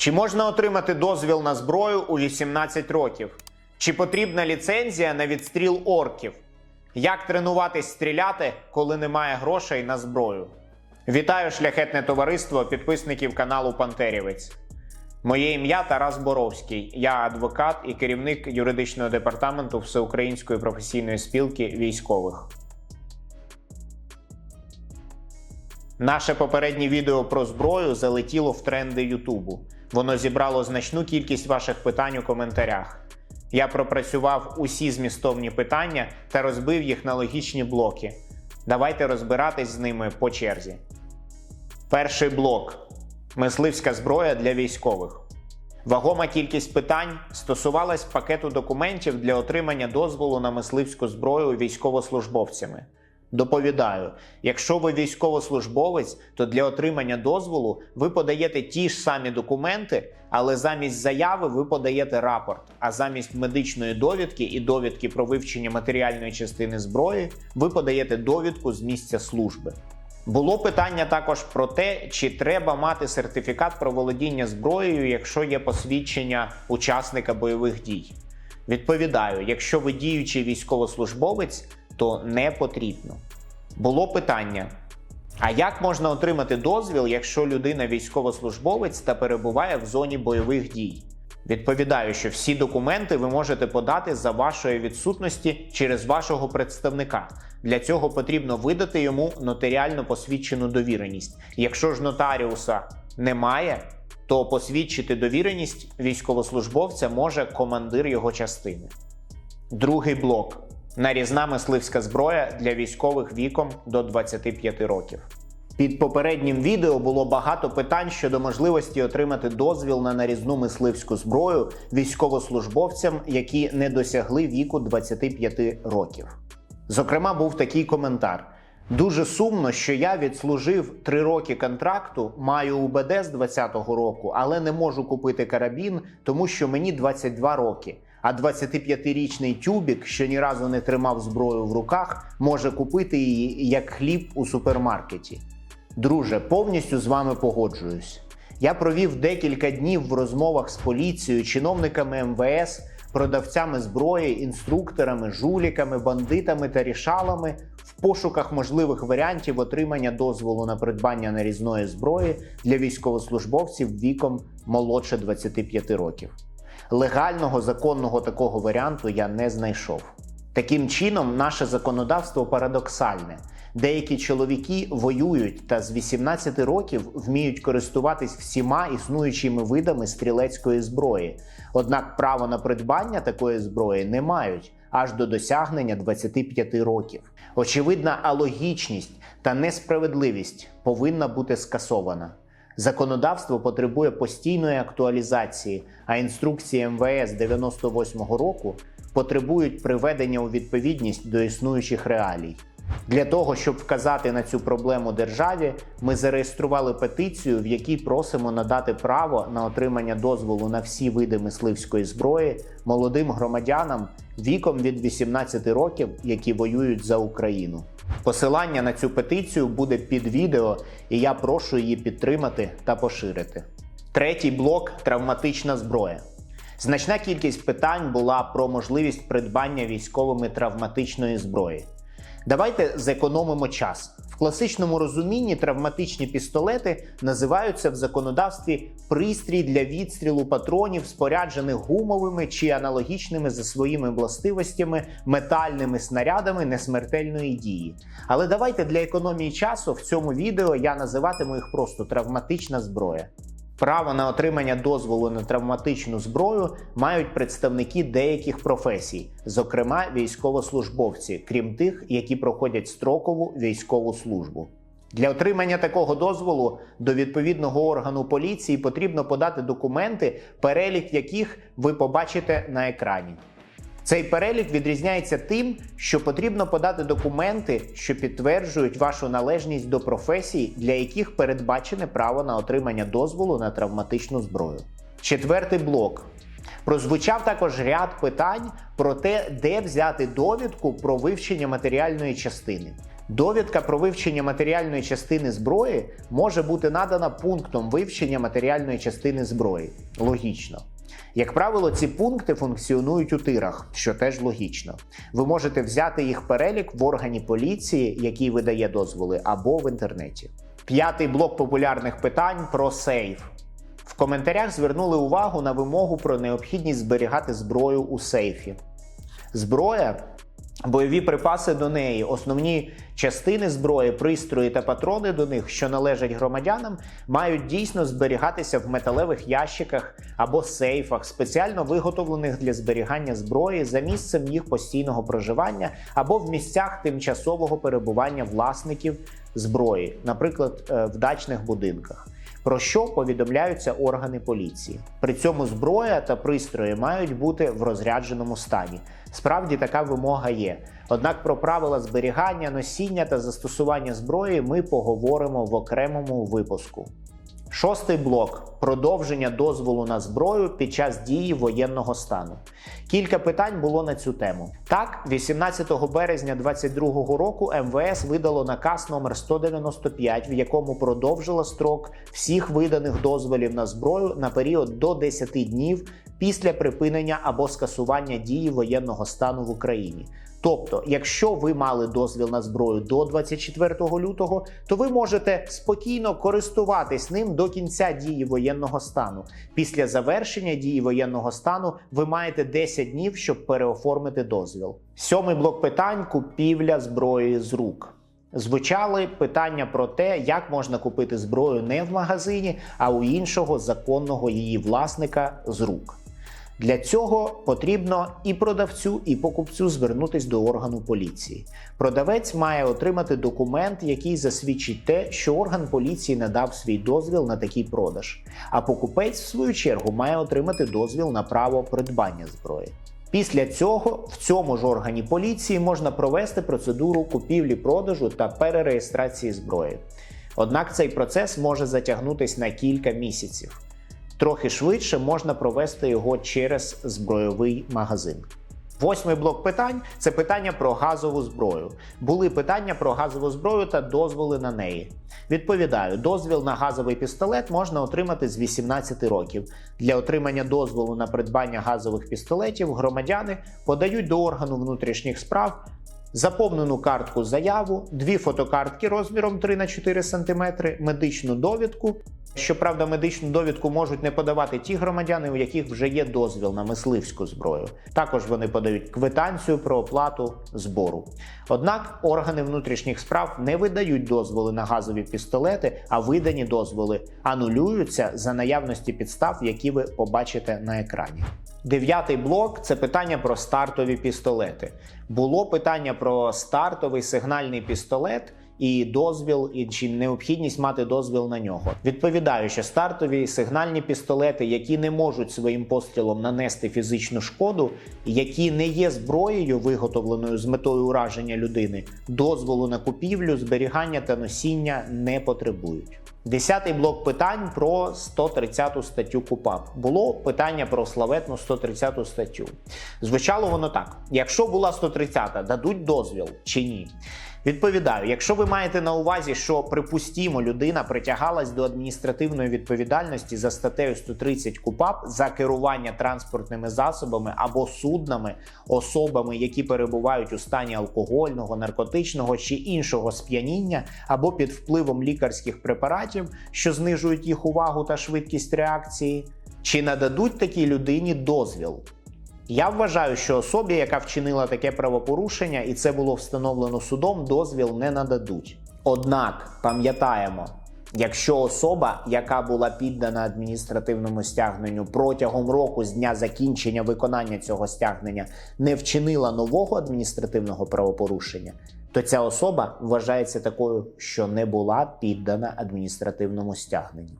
Чи можна отримати дозвіл на зброю у 18 років? Чи потрібна ліцензія на відстріл орків? Як тренуватись стріляти, коли немає грошей на зброю? Вітаю шляхетне товариство підписників каналу Пантерівець. Моє ім'я Тарас Боровський. Я адвокат і керівник юридичного департаменту Всеукраїнської професійної спілки військових. Наше попереднє відео про зброю залетіло в тренди Ютубу. Воно зібрало значну кількість ваших питань у коментарях. Я пропрацював усі змістовні питання та розбив їх на логічні блоки. Давайте розбиратись з ними по черзі. Перший блок мисливська зброя для військових. Вагома кількість питань стосувалась пакету документів для отримання дозволу на мисливську зброю військовослужбовцями. Доповідаю, якщо ви військовослужбовець, то для отримання дозволу ви подаєте ті ж самі документи, але замість заяви ви подаєте рапорт. А замість медичної довідки і довідки про вивчення матеріальної частини зброї ви подаєте довідку з місця служби. Було питання також про те, чи треба мати сертифікат про володіння зброєю, якщо є посвідчення учасника бойових дій. Відповідаю, якщо ви діючий військовослужбовець, то не потрібно. Було питання: а як можна отримати дозвіл, якщо людина військовослужбовець та перебуває в зоні бойових дій? Відповідаю, що всі документи ви можете подати за вашої відсутності через вашого представника. Для цього потрібно видати йому нотаріально посвідчену довіреність. Якщо ж нотаріуса немає, то посвідчити довіреність військовослужбовця може командир його частини. Другий блок нарізна мисливська зброя для військових віком до 25 років. Під попереднім відео було багато питань щодо можливості отримати дозвіл на нарізну мисливську зброю військовослужбовцям, які не досягли віку 25 років. Зокрема, був такий коментар. Дуже сумно, що я відслужив 3 роки контракту, маю УБД з 20-го року, але не можу купити карабін, тому що мені 22 роки. А 25-річний тюбік, що ні разу не тримав зброю в руках, може купити її як хліб у супермаркеті. Друже, повністю з вами погоджуюсь. Я провів декілька днів в розмовах з поліцією, чиновниками МВС, продавцями зброї, інструкторами, жуліками, бандитами та рішалами в пошуках можливих варіантів отримання дозволу на придбання нарізної зброї для військовослужбовців віком молодше 25 років. Легального законного такого варіанту я не знайшов. Таким чином, наше законодавство парадоксальне. Деякі чоловіки воюють та з 18 років вміють користуватись всіма існуючими видами стрілецької зброї. Однак право на придбання такої зброї не мають аж до досягнення 25 років. Очевидна алогічність та несправедливість повинна бути скасована. Законодавство потребує постійної актуалізації, а інструкції МВС 98-го року потребують приведення у відповідність до існуючих реалій. Для того, щоб вказати на цю проблему державі, ми зареєстрували петицію, в якій просимо надати право на отримання дозволу на всі види мисливської зброї молодим громадянам віком від 18 років, які воюють за Україну. Посилання на цю петицію буде під відео, і я прошу її підтримати та поширити. Третій блок травматична зброя. Значна кількість питань була про можливість придбання військовими травматичної зброї. Давайте зекономимо час. В класичному розумінні травматичні пістолети називаються в законодавстві пристрій для відстрілу патронів, споряджених гумовими чи аналогічними за своїми властивостями метальними снарядами несмертельної дії. Але давайте для економії часу в цьому відео я називатиму їх просто травматична зброя. Право на отримання дозволу на травматичну зброю мають представники деяких професій, зокрема військовослужбовці, крім тих, які проходять строкову військову службу. Для отримання такого дозволу до відповідного органу поліції потрібно подати документи, перелік яких ви побачите на екрані. Цей перелік відрізняється тим, що потрібно подати документи, що підтверджують вашу належність до професій, для яких передбачене право на отримання дозволу на травматичну зброю. Четвертий блок. Прозвучав також ряд питань про те, де взяти довідку про вивчення матеріальної частини. Довідка про вивчення матеріальної частини зброї може бути надана пунктом вивчення матеріальної частини зброї. Логічно. Як правило, ці пункти функціонують у тирах, що теж логічно. Ви можете взяти їх перелік в органі поліції, який видає дозволи, або в інтернеті. П'ятий блок популярних питань про сейф. В коментарях звернули увагу на вимогу про необхідність зберігати зброю у сейфі. Зброя, бойові припаси до неї, основні частини зброї, пристрої та патрони до них, що належать громадянам, мають дійсно зберігатися в металевих ящиках або сейфах, спеціально виготовлених для зберігання зброї за місцем їх постійного проживання або в місцях тимчасового перебування власників зброї, наприклад, е, в дачних будинках. Про що повідомляються органи поліції. При цьому зброя та пристрої мають бути в розрядженому стані. Справді така вимога є. Однак про правила зберігання, носіння та застосування зброї ми поговоримо в окремому випуску. Шостий блок продовження дозволу на зброю під час дії воєнного стану. Кілька питань було на цю тему. Так, 18 березня 2022 року МВС видало наказ номер 195, в якому продовжило строк всіх виданих дозволів на зброю на період до 10 днів після припинення або скасування дії воєнного стану в Україні. Тобто, якщо ви мали дозвіл на зброю до 24 лютого, то ви можете спокійно користуватись ним до кінця дії воєнного стану. Після завершення дії воєнного стану ви маєте 10 днів, щоб переоформити дозвіл. Сьомий блок питань купівля зброї з рук. Звучали питання про те, як можна купити зброю не в магазині, а у іншого законного її власника з рук. Для цього потрібно і продавцю, і покупцю звернутись до органу поліції. Продавець має отримати документ, який засвідчить те, що орган поліції надав свій дозвіл на такий продаж. А покупець, в свою чергу, має отримати дозвіл на право придбання зброї. Після цього в цьому ж органі поліції можна провести процедуру купівлі-продажу та перереєстрації зброї. Однак цей процес може затягнутись на кілька місяців. Трохи швидше можна провести його через збройовий магазин. Восьмий блок питань це питання про газову зброю. Були питання про газову зброю та дозволи на неї. Відповідаю, дозвіл на газовий пістолет можна отримати з 18 років. Для отримання дозволу на придбання газових пістолетів громадяни подають до органу внутрішніх справ заповнену картку заяву, дві фотокартки розміром 3 на 4 см, медичну довідку. Щоправда, медичну довідку можуть не подавати ті громадяни, у яких вже є дозвіл на мисливську зброю. Також вони подають квитанцію про оплату збору. Однак органи внутрішніх справ не видають дозволи на газові пістолети, а видані дозволи анулюються за наявності підстав, які ви побачите на екрані. Дев'ятий блок це питання про стартові пістолети. Було питання про стартовий сигнальний пістолет. І дозвіл, і чи необхідність мати дозвіл на нього. Відповідаю, що стартові сигнальні пістолети, які не можуть своїм пострілом нанести фізичну шкоду, які не є зброєю, виготовленою з метою ураження людини, дозволу на купівлю, зберігання та носіння не потребують. Десятий блок питань про 130 статтю КУПАП. Було питання про славетну 130 статтю. Звучало воно так: якщо була 130, дадуть дозвіл чи ні? Відповідаю, якщо ви маєте на увазі, що припустімо, людина притягалась до адміністративної відповідальності за статтею 130 КУПАП за керування транспортними засобами або суднами, особами, які перебувають у стані алкогольного, наркотичного чи іншого сп'яніння, або під впливом лікарських препаратів, що знижують їх увагу та швидкість реакції, чи нададуть такій людині дозвіл? Я вважаю, що особі, яка вчинила таке правопорушення, і це було встановлено судом, дозвіл не нададуть. Однак пам'ятаємо, якщо особа, яка була піддана адміністративному стягненню протягом року з дня закінчення виконання цього стягнення, не вчинила нового адміністративного правопорушення, то ця особа вважається такою, що не була піддана адміністративному стягненню.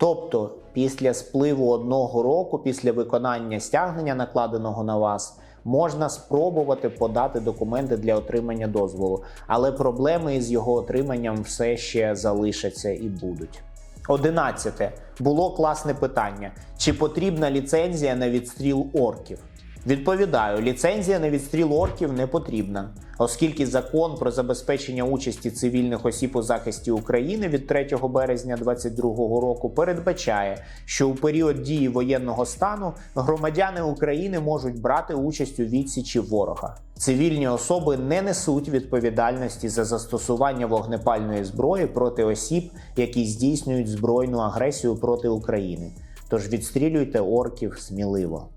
Тобто, після спливу одного року, після виконання стягнення, накладеного на вас, можна спробувати подати документи для отримання дозволу, але проблеми із його отриманням все ще залишаться і будуть. Одинадцяте було класне питання: чи потрібна ліцензія на відстріл орків? Відповідаю, ліцензія на відстріл орків не потрібна, оскільки закон про забезпечення участі цивільних осіб у захисті України від 3 березня 2022 року передбачає, що у період дії воєнного стану громадяни України можуть брати участь у відсічі ворога. Цивільні особи не несуть відповідальності за застосування вогнепальної зброї проти осіб, які здійснюють збройну агресію проти України. Тож відстрілюйте орків сміливо.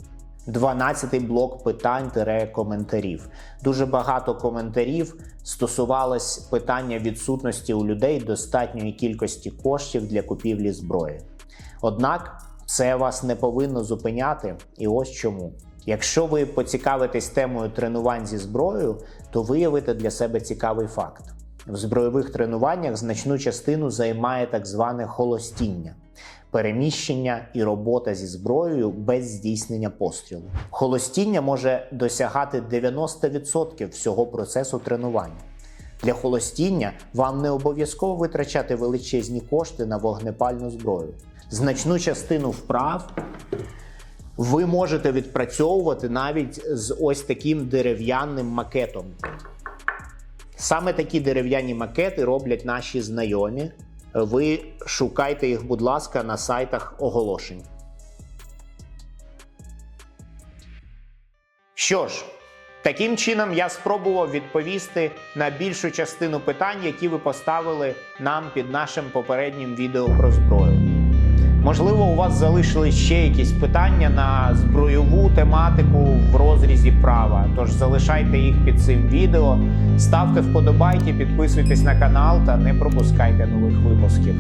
12 блок питань коментарів. Дуже багато коментарів стосувалось питання відсутності у людей достатньої кількості коштів для купівлі зброї. Однак це вас не повинно зупиняти, і ось чому. Якщо ви поцікавитесь темою тренувань зі зброєю, то виявите для себе цікавий факт. В збройових тренуваннях значну частину займає так зване холостіння переміщення і робота зі зброєю без здійснення пострілу. Холостіння може досягати 90% всього процесу тренування. Для холостіння вам не обов'язково витрачати величезні кошти на вогнепальну зброю. Значну частину вправ ви можете відпрацьовувати навіть з ось таким дерев'яним макетом. Саме такі дерев'яні макети роблять наші знайомі. Ви шукайте їх, будь ласка, на сайтах оголошень. Що ж, таким чином я спробував відповісти на більшу частину питань, які ви поставили нам під нашим попереднім відео про зброю. Можливо, у вас залишились ще якісь питання на збройову тематику в розрізі права. Тож залишайте їх під цим відео, ставте вподобайки, підписуйтесь на канал та не пропускайте нових випусків.